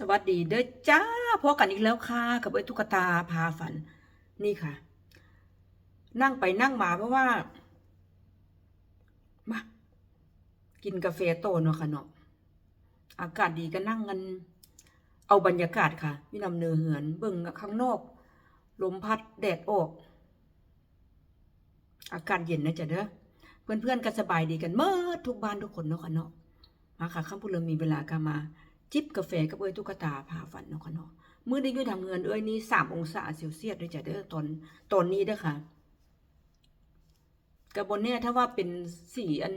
สวัสดีเด้อจ้าพบกันอีกแล้วค่ะ กับไอ้ตุ๊กตาพาฝัน นี่ค่ะ นั่งไปนั่งมาเพราะว่ามากินกาแฟโตเนาะค่ะเนาะอากาศดีก็นั่งกัน เอาบรรยากาศค่ะมีนำเนือเหือนเบิ่งข้างนอกลมพัดแดดออก อากาศเย็นนะจ๊ะเด้อเพื่อนๆก็สบายดีกันเมื่อทุกบ้านทุกคนเนาะค่ะเนาะมาค่ะข้ามพูดเลยมีเวลาก็มา จิบกาแฟกับเอ้ยตุ๊กตาพาฝันเนาะค่ะเนาะมื้อนี้อยู่ทำเงินเอ้ยนี่สามองศาเซลเซียสด้วยจ้ะเด้อตอนตอนนี้เด้อค่ะกับบนเนี่ยถ้าว่าเป็นสีอัน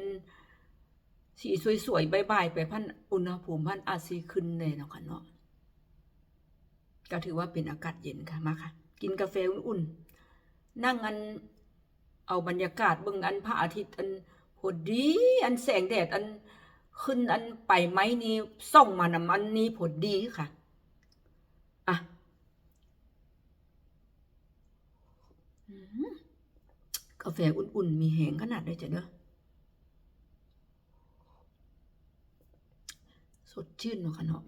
สีสวยๆใบๆไปพันอุณหภูมิพันอาซีขึ้นเลยเนาะค่ะเนาะก็ถือว่าเป็นอากาศเย็นค่ะมาค่ะ กินกาแฟอุ่นๆนั่งอันเอาบรรยากาศเบิ่งอันพระอาทิตย์อันพอดี อันแสงแดดอัน ขึ้นอันไปไม้นี้ส่องมานำอันนี้ผลดีค่ะอะอืมกาแฟอุ่นๆ มีแหงขนาดได้จ้ะเด้อสดชื่นเนาะค่ะเนาะ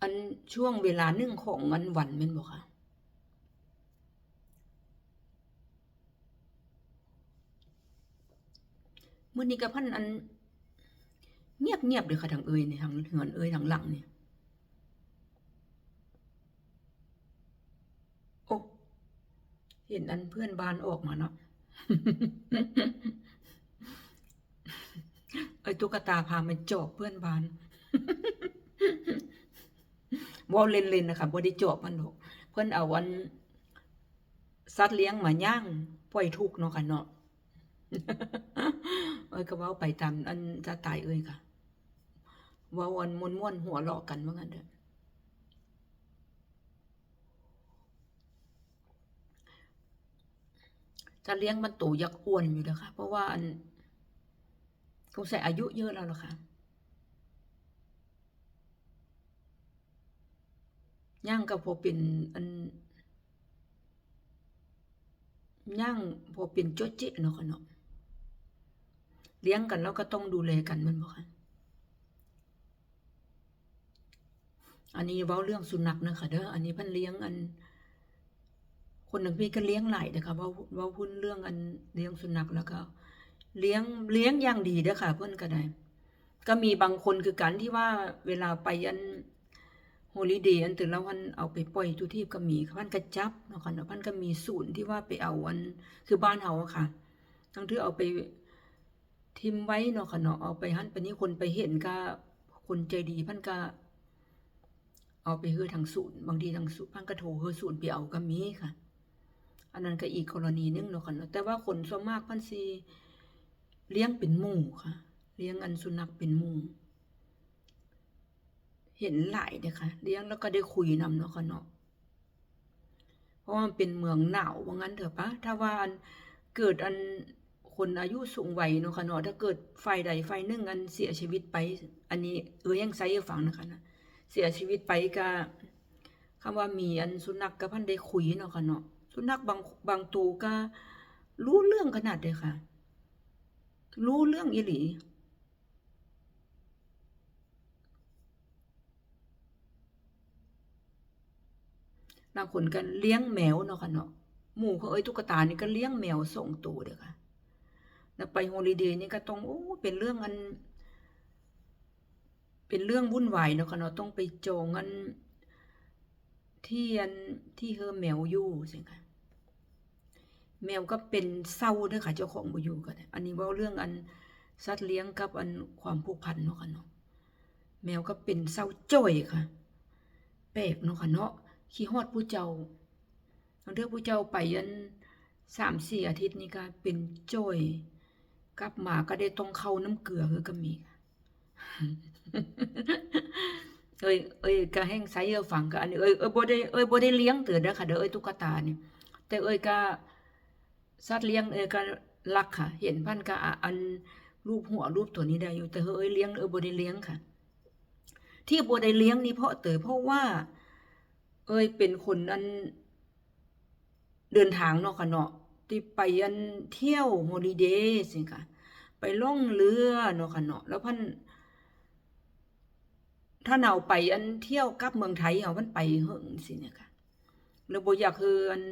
อันช่วงเวลานึ่งของวันวันแม่นบ่ค่ะมื่อนี้กับพันอัน เงียบเงียบเลยค่ะทางเอ่ยเนี่ยทางเหือนเอ่ยทางหลังเนี่ยโอ้เห็นอันเพื่อนบ้านออกมาเนาะไอ้ตุ๊กตาพามาจอบเพื่อนบ้าน วอลเล่นๆนะคะบ่ได้จอบมันดอกเพิ่นเอาวันสัตว์เลี้ยงมาย่างปล่อยทุกเนาะค่ะเนาะเอ้ยก็เว้าไปตามอันจะตายเอ้ยค่ะว้าวันม่วนๆหัวเราะกันว่างั้นเด้อจะเลี้ยงมันโตยักอ้วนอยู่นะคะเพราะว่าอันคงใส่อายุเยอะแล้วล่ะค่ะ ย่างก็พอเป็นอันย่างพอเป็นโจ๊ะเจ๊เนาะค่ะเนาะเลี้ยงกันแล้วก็ต้องดูแลกันมันบ่ค่ะอันนี้เว้าเรื่องสุนัขนะคะเด้ออันนี้พิ่นเลี้ยงอัน คนหนึ่งพี่ก็เลี้ยงหลายนะคะเว้าเว้าพูดเรื่องอันเลี้ยงสุนัขแล้วก็ เลี้ยงเลี้ยงอย่างดีเด้อค่ะ เพิ่อนก็ได้ ก็มีบางคนคือกันที่ว่าเวลาไปอัน โฮลิเดย์อันตื่นแล้วพันเอาไปปล่อยทุกที่ก็มีพันกระจับเนาะค่ะเนาะพันก็มีศูนย์ที่ว่าไปเอาอันคือบ้านเฮาอะค่ะทั้งที่เอาไปทิมไว้เนาะค่ะเนาะเอาไปหันไปนี้คนไปเห็นก็คนใจดีพันก็เอาไปเฮือทางศูนย์บางทีทางศูนย์พันก็โทรเฮือศูนย์ไปเอาก็มีค่ะ อันนั้นก็อีกกรณีนึงเนาะค่ะเนาะแต่ว่าคนส่วนมากพันสิเลี้ยงเป็นหมู่ค่ะ เลี้ยงอันสุนัขเป็นหมู่ เห็นหลายเด้ค่ะเลี้ยงแล้วก็ได้คุยนำเนาะค่ะเนาะเพราะว่ามันเป็นเมืองหนาวว่างั้นเถอะปะถ้าว่าอันเกิดอันคนอายุสูงวัยเนาะค่ะเนาะถ้าเกิดไฟใดไฟหนึ่งอันเสียชีวิตไป อันนี้เออยังไซให้ฟังนะคะนะเสียชีวิตไปก็คำว่ามีอันสุนัขกับพันได้คุยเนาะค่ะเนาะสุนัขบางบางตัวก็รู้เรื่องขนาดเลยค่ะ รู้เรื่องอีหลี บางคนก็เลี้ยงแมวเนาะค่ะเนาะหมู่เขาเอ้ยตุ๊กตานี่ก็เลี้ยงแมวสองตัวเด้อค่ะแล้วไปโฮลิเดย์นี่ก็ต้องโอ้เป็นเรื่องอัน เป็นเรื่องวุ่นวายเนาะค่ะเนาะต้องไปจองอันที่อันที่เฮอแมวอยู่สิค่ะแมวก็เป็นเศร้าเด้อค่ะเจ้าของบ่อยู่ก็ได้อันนี้ว้าเรื่องอันสัตว์เลี้ยงกับอันความผูกพันเนาะค่ะเนาะแมวก็เป็นเศร้าจ้อยค่ะแปลกเนาะค่ะเนาะ ขี้ฮอดผู้เจ้าทางเทือผู้เจ้าไปยันสามสี่อาทิตย์นี่ก็เป็นจ้อยกลับมาก็ได้ต้องเข้าน้ำเกลือคือก็มีเอ้ยเอ้ยก็แห้งไซเออฟังก็อันนี้เอ้ยเอ้ยบ่ได้เอ้ยบ่ได้เลี้ยงเตือด้อค่ะเด้อเอ้ยตุ๊กตาเนี่ยแต่เอ้ยก็สัตว์เลี้ยงเอ้ยก็รักค่ะ เห็นพันก็อะอันรูปหัวรูปตัวนี้ได้อยู่แต่เฮ้ยเลี้ยงเออบ่ได้เลี้ยงค่ะ ที่บ่ได้เลี้ยงนี่เพราะเตยเพราะว่า เอ้ยเป็นคนอันเดินทางเนาะค่ะเนาะที่ไปอันเที่ยวโฮลิเดย์สิค่ะ ไปล่องเรือเนาะค่ะเนาะแล้วพันถ้าเอาไปอันเที่ยวกลับเมืองไทยเอามันไปเฮิงสิเนี่ยค่ะแล้วบอยากคืออัน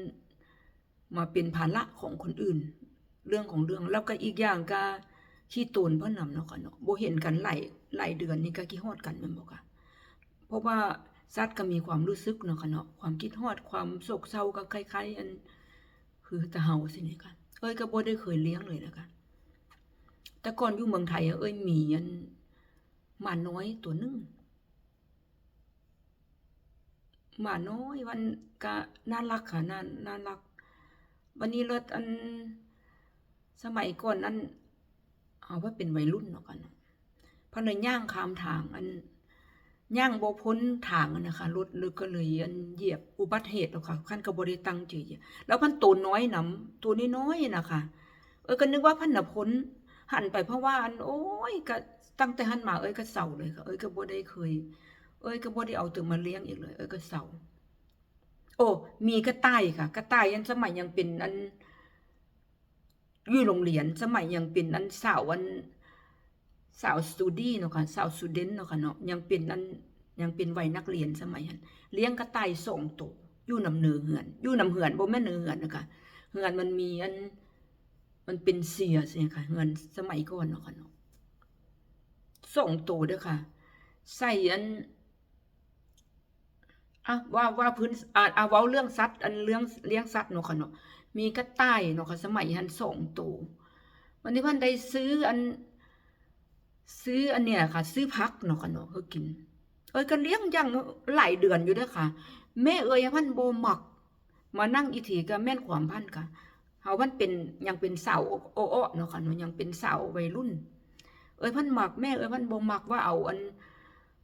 มาเป็นภาระของคนอื่น เรื่องของเรื่องแล้วก็อีกอย่างก็ขี้ตูนเพิ่นนำเนาะค่ะเนาะบ่เห็นกันหลายหลายเดือนนี่ก็คิดฮอดกันม่นบ่ค่ะเพราะว่า สัตว์ก็มีความรู้สึกเนาะค่ะเนาะความคิดฮอดความโศกเศร้าก็คล้ายๆอัน คือตะเฮาสินี่ค่ะเอ้ยก็บ่ได้เคยเลี้ยงเลยนะคะแต่ก่อนอยู่เมืองไทยอะเอ้ยมีอันหมาน้อยตัวหนึงหมาน้อยวันก็น่ารักค่ะน่าน่ารัก วันนี้เลิศอันสมัยก่อนนั้นเอาว่าเป็นวัยรุ่นเนาะกันเนาะเพนเลยย่างข้ามทางอัน ย่างบ่พ้นทางนะคะรถเลยก็เลยอันเหยียบอุบัติเหตุแล้วค่ะคันก็บ่ได้ตั้งใจเหยียบแล้วพันตัวน้อยนํตัวน้อยๆนะคะเออก็นึกว่าพันน่ะพ้นหันไปเพราะว่าอันโอ้ยก็ตั้งแต่หันมาเอ้ยก็เศร้าเลยค่ะเอ้ยก็บ่ได้เคย เอ้ยก็บ่ได้เอาตัวมาเลี้ยงอีกเลย เอ้ยก็เศร้าโอ้มีกระต่ายค่ะกระต่ายยันสมัยยังเป็นอันอยู่โรงเรียนสมัยยังเป็นอันสาวอัน สาวสตูดี้เนาะค่ะสาวสตูเดนเนาะค่ะเนาะยังเป็นอันยังเป็นวัยนักเรียนสมัยนั้นเลี้ยงกระต่ายสองตัวอยู่นำเนือเหือนอยู่นำเหือนบ่แม่นเนือเหือนนะคะเหือนมันมีอันมันเป็นเสียสิค่ะเหือนสมัยก่อนเนาะค่ะเนาะสองตัวเด้อค่ะ ใส่อันอะว่าว่าพื้นอ่าอ่าเว้าเรื่องสัตว์อันเรื่องเลี้ยงสัตว์เนาะค่ะเนาะมีกระต่ายเนาะค่ะสมัยหันสองตัววันนี้พันได้ซื้ออัน ซื้ออันเนี้ยค่ะ ซื้อพักเนาะค่ะเนาะเฮากิน เอ้ยก็เลี้ยงอย่างหลายเดือนอยู่ด้อค่ะ แม่เอ้ยพันโบ่มัก มานั่งอีทีก็แม่นความพันค่ะเฮามันเป็นยังเป็นสาวโอ้ๆเนาะค่ะเนาะยังเป็นสาววัยรุ่น เอ้ยพันหมักแม่เอ้ยพันโบ่มักว่าเอาอัน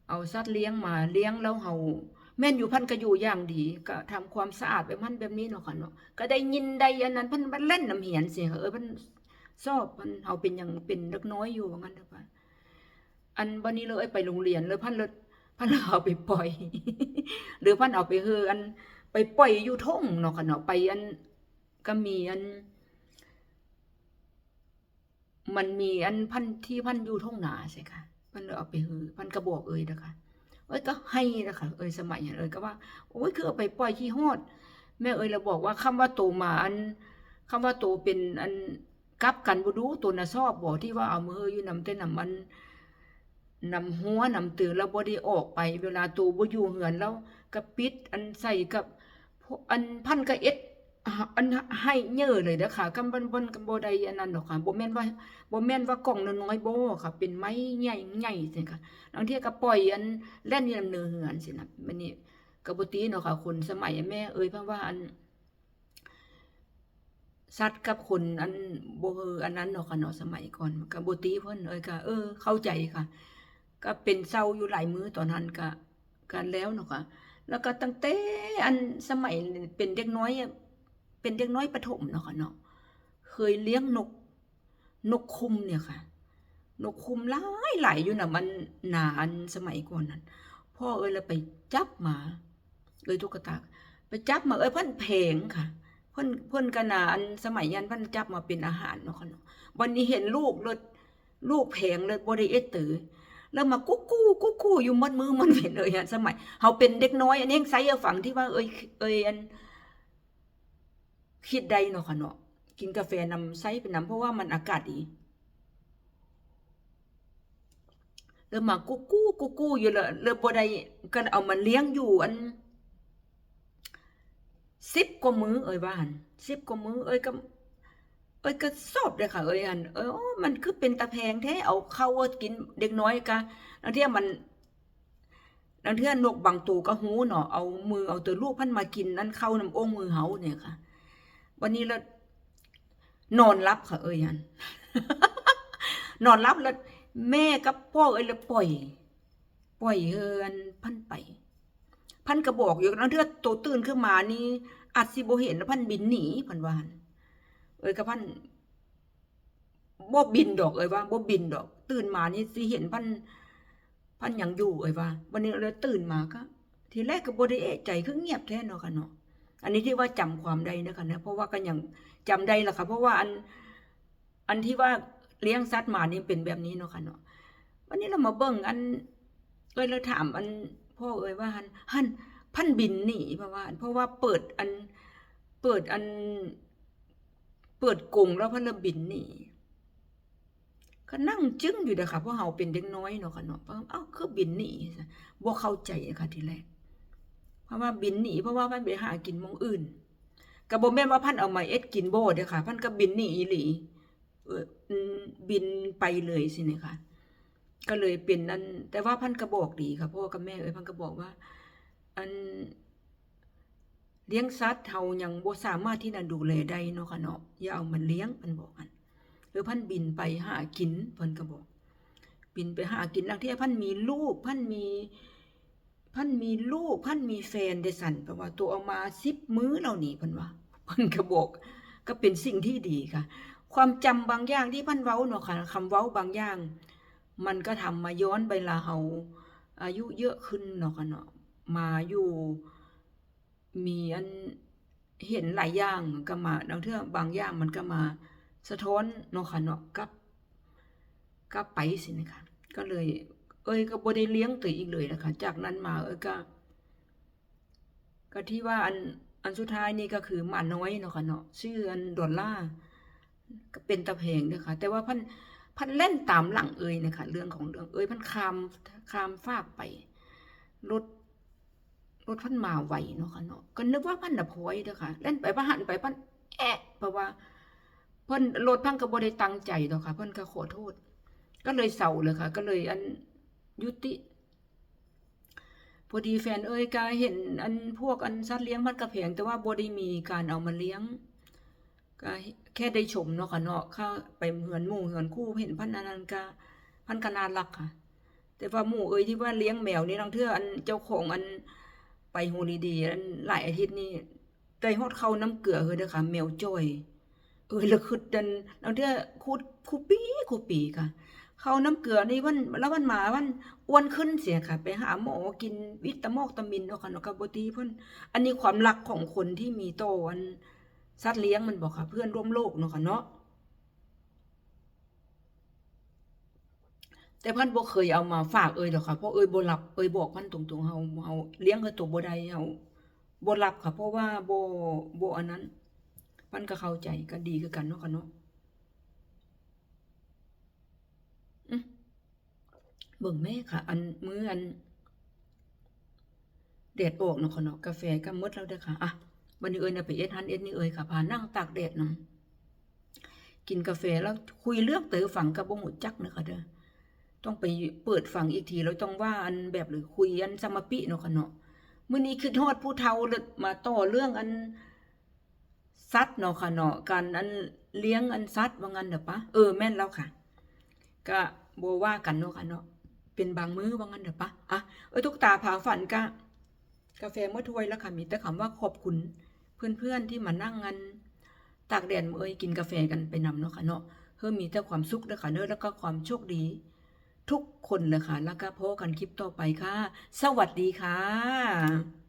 เอาสัตว์เลี้ยงมาเลี้ยงแล้วเฮาแม่นอยู่พันก็อยู่อย่างดี ก็ทำความสะอาดไปมันแบบนี้เนาะค่ะเนาะก็ได้ยินได้อันนั้นพิ่นมันเล่นน้ำเหียนสิค่ะเอ้ยพิ่นชอบเพิ่นเฮาเป็นยังเป็นเล็กน้อยอยู่ว่างั้นเด้อค่ะ อันบัดนี้เลยไปโรงเรียนเลยพันเลยพันเอาไปปล่อย หรือพันเอาไปเฮออันไปปล่อยอยู่ท่งเนาะค่ะเนาะไปอันก็มีอัน มันมีอันพันที่พันอยู่ท่งนาใช่ค่ะพันเลยเอาไปเฮอพันกระบอกเอ่ยนะคะเอ้ยก็ให้นะคะเอ้ยสมัยนั้นเอ้ยก็ว่าโอ้ยคือเอาไปปล่อยขี้ฮอด แม่เอ้ยเราบอกว่าคำว่าโตมาอันคำว่าโตเป็นอันกับกันบ่ดูตัวน่ะชอบบ่ที่ว่าเอามืออยู่นำแต่นำมัน นำหัวนำตือแล้วบ่ได้ออกไป เวลาโตบ่อยู่เหือนแล้วก็ปิดอันใส่กับอันพันกะเอ็ดอันให้เยอะเลยเด้อค่ะกำบ่บ่บ่ได้อันนั้นดอกค่ะบ่แม่นว่าบ่แม่นว่ากล่องน้อยๆบ่ค่ะ เป็นไม้ใหญ่ๆซี่สิค่ะบางทีก็ปล่อยอันแล่นอยู่นำเนือเหือนสินะบัดนี้กบตีเนาะค่ะ คนสมัยแม่เอ่ยเพราะว่าอันสัตว์กับคนอันบ่อออันนั้นเนาะค่ะเนาะสมัยก่อนกบตีเพิ่นเอ่ยก็เออเข้าใจค่ะ ก็เป็นเศร้าอยู่หลายมื้อตอนนั้นก็กันแล้วเนาะค่ะแล้วก็ตั้งแต่อันสมัยเป็นเด็กน้อย เป็นเด็กน้อยประถมเนาะค่ะเนาะเคยเลี้ยงนก นกคุมเนี่ยค่ะ นกคุมหลายหลายอยู่นะมันนานสมัยก่อนนั้น พ่อเอ้ยแล้วไปจับมาเอ้ยตุ๊กตาไปจับมาเอ้ยเพิ่นเพงค่ะเพิ่นเพิ่นก็น่ะอันสมัยยันเพิ่นจับมาเป็นอาหารเนาะค่ะเนาะวันนี้เห็นลูกเลยลูกเพงเลยบ่ได้เอ็ดตือ แล้วมากุ๊กกู้กุ๊กกู้อยู่มัดมือมันเห็นเลยอะสมัยเฮาเป็นเด็กน้อยอันนี้ไสเอฝังที่ว่าเอ้ยเอ้ยอันคิดได้เนาะค่ะเนาะกินกาแฟนำไซเป็นน้ำเพราะว่ามันอากาศดีแล้วมากุ๊กกู้กุ๊กกู้อยู่แล้วแล้วบ่ได้ก็เอามาเลี้ยงอยู่อัน10กว่ามื้อเอ้ยว่าหั่น10กว่ามื้อเอ้ยก็ เอ้ยก็ชอบเลยค่ะเอ้ยอันเออมันคือเป็นตะแพงแท้เอาเข้าเอากินเด็กน้อยกะบางเที่ยมันบางเที่ยนกบางตัวก็หูเนาะเอามือเอาตัวลูกพันมากินนั่นเข้าน้ำองมือเฮาเนี่ยค่ะ วันนี้ล้วนอนรับค่ะ เอ้ยอันนอนรับแล้วแม่กับพ่อเอ้ยแล้วปล่อย ปล่อยเฮือนพันไป พันก็บอกอยู่แล้วเทื่อโตตื่นขึ้นมานี่อาจสิบ่เห็นแล้วพันบินหนีพันวาน เอ้ยกับพันบ่บินดอกเอ้ยว่าบ่บินดอก ตื่นมานี่สิเห็นพันพันหยังอยู่เอ้ยว่าวันนี้เลยตื่นมาก็ ทีแรกก็บ่ได้เอะใจคือเงียบแท้เนาะค่ะเนาะอันนี้ที่ว่าจำความได้นะคะนะเพราะว่าก็ยังจำได้ล่ะค่ะเพราะว่าอันอันที่ว่าเลี้ยงสัตว์มานี่เป็นแบบนี้เนาะค่ะเนาะวันนี้เรามาเบิ่งอันเอ้ยเราถามอันพ่อเอ้ยว่าหันหันพันบินหนีเพราะว่าเพราะว่าเปิดอันเปิดอัน เปิดกงแล้วพันเริ่มบินหนีก็นั่งจึ้งอยู่เด้อค่ะเพราะเฮาเป็นเด็กน้อยเนาะค่ะเนาะเพราะเอ้าคือบินหนีบ่เข้าใจค่ะทีแรกเพราะว่าบินหนีเพราะว่ามันไปหากินมองอื่นก็บ่แม่นว่าพันเอามาเอ็ดกินโบเด้อค่ะ พันก็บินหนีอีหลีเออบินไปเลยสินี่ยค่ะก็เลยเป็นอันแต่ว่าพันก็บอกดีค่ะพ่อกับแม่เอ้ยพันก็บอกว่า อัน เลี้ยงสัตว์เฮายังบ่สามารถที่จะดูแลได้เนาะค่ะเนาะอย่าเอามันเลี้ยงเพิ่นบอกอันหรือพันบินไปหากินเพิ่นก็บอกบินไปหากินบางที่พันมีลูกพันมีพันมีลูกพันมีแฟนได้สั่นแปลว่าตัวเอามา10มื้อแล้วนี่เพิ่นว่าเพิ่นก็บอกก็เป็นสิ่งที่ดีค่ะ ความจำบางอย่างที่พันเว้าเนาะค่ะคำเว้าบางอย่าง มันก็ทำมาย้อนไปลาเฮาอายุเยอะขึ้นเนาะค่ะเนาะมาอยู่ มีอันเห็นหลายอย่างก็มาบางเทื่อบางอย่างมันก็มาสะท้อนเนาะค่ะเนาะกับกับไปสินะคะก็เลย เอ้ยก็บ่ได้เลี้ยงตัวอีกเลยนะคะจากนั้นมาเอ้ยก็ ก็ที่ว่าอันอันสุดท้ายนี่ก็คือหมาน้อยเนาะค่ะเนาะชื่ออันดอลลาก็เป็นตะเพงเด้อค่ะแต่ว่าพันพันเล่นตามหลังเอ้ยนะคะเรื่องของเรื่องเอ้ยพันคามคามฟากไปรถ รถพันมาไวเนาะค่ะเนาะก็นึกว่าพันน่ะพอยเด้อค่ะเล่นไปพะหันไปพันแอะเพราะว่าเพิ่นรถพันก็บ่ได้ตั้งใจดอกค่ะ เพิ่นก็ขอโทษ ก็เลยเศร้าเลยค่ะ ก็เลยอันยุติ พอดีแฟนเอ้ยก็เห็น อันพวกอันสัตว์เลี้ยงมันก็แพงแต่ว่าบ่ได้มีการเอามาเลี้ยงก็แค่ได้ชมเนาะค่ะเนาะเข้าไปเหมือนหมู่เหมือนคู่เห็นพันอันันก็พันกน่ารักค่ะ แต่ว่าหมู่เอ้ยที่ว่าเลี้ยงแมวนี่บางเทื่ออันเจ้าของอัน ไปโฮลิเดย์อันหลายอาทิตย์นี่ได้ฮอดเข้าน้ำเกลือเฮ้ยเด้อค่ะแมวจ้อยเอ้ยแล้วคือดันบางเทื่อคูดคูปีคูปีค่ะ เข้าน้ำเกลือนี่วันแล้ววันหมาวันอ้วนขึ้นเสียค่ะ ไปหาหมอกินวิตามอกตามินเนาะค่ะเนาะกับบ่ตีเพิ่นอันนี้ความรักของคนที่มีโตออันสัตว์เลี้ยงมันบอกค่ะ เพื่อนร่วมโลกเนาะค่ะเนาะ แต่พันบ่เคยเอามาฝากเอ่ยดอกค่ะเพราะเอ่ยบ่รับเอ่ยบอกพันตรงๆเฮาเฮาเลี้ยงเฮาตัวบ่ได้เฮาบ่รับค่ะ เพราะว่าบ่บ่อันนั้น พันก็เข้าใจก็ดีคือกันเนาะค่ะเนาะเบิ่งแม่ค่ะ อันมื้ออันแดดออกเนาะค่ะเนาะกาแฟก็หมดแล้วเด้อค่ะอะวันนี้เอ่ยน่ะไปเอ็ดหันเอ็ดนี่เอ่ยค่ะพานั่งตากแดดนํกินกาแฟแล้วคุยเรื่องเต๋อฝังก็บ่ฮู้จักเนาะค่ะเด้อ ต้องไปเปิดฟังอีกทีแล้วต้องว่าอันแบบหรือคุยอันสมปิเนาะค่ะเนาะมื้อนี้คือทอดผู้เฒ่าเลยมาต่อเรื่องอันสัตว์เนาะค่ะเนาะการอันเลี้ยงอันสัตว์ว่างั้นเด้อปะเออแม่นแล้วค่ะ ก็บ่ว่ากันเนาะค่ะเนาะเป็นบางมื้อว่างั้นเด้อปะอะเอ้ยทุกตาผาฝันก็กาแฟเมื่อถ้วยแล้วค่ะมีแต่คำว่าขอบคุณเพื่อนๆที่มานั่งกันตากแดดมื้อเอ้ยกินกาแฟกันไปนำเนาะค่ะเนาะเพื่อมีแต่ความสุขเด้อค่ะเด้อแล้วก็ความโชคดี ทุกคนเลยค่ะ แล้วก็พบกันคลิปต่อไปค่ะ สวัสดีค่ะ